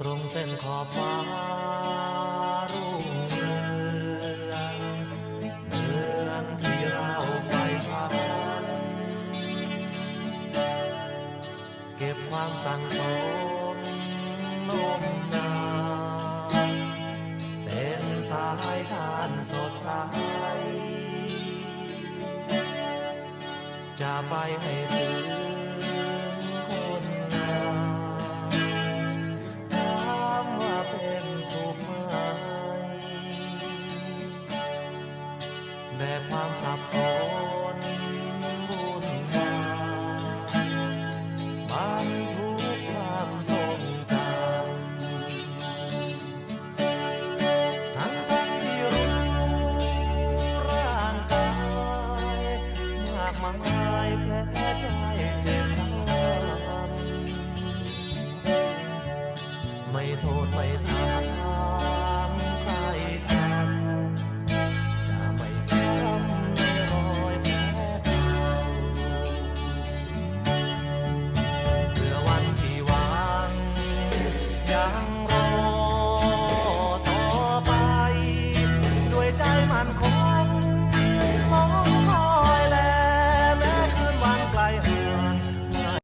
ตรงเส้นขอบฟ้ารุ่งเรืองเมืองที่เราไฟฝัน เก็บความสั่งสมนมนานเป็นสายทานสดใสจะไปให้ถึง แบกความสับสนวุ่นวายมันทุกความทรงจำทั้งทั้งที่รู้ร่างกายมากมายแผลใจเจ็บช้ำไม่โทษไม่ถาม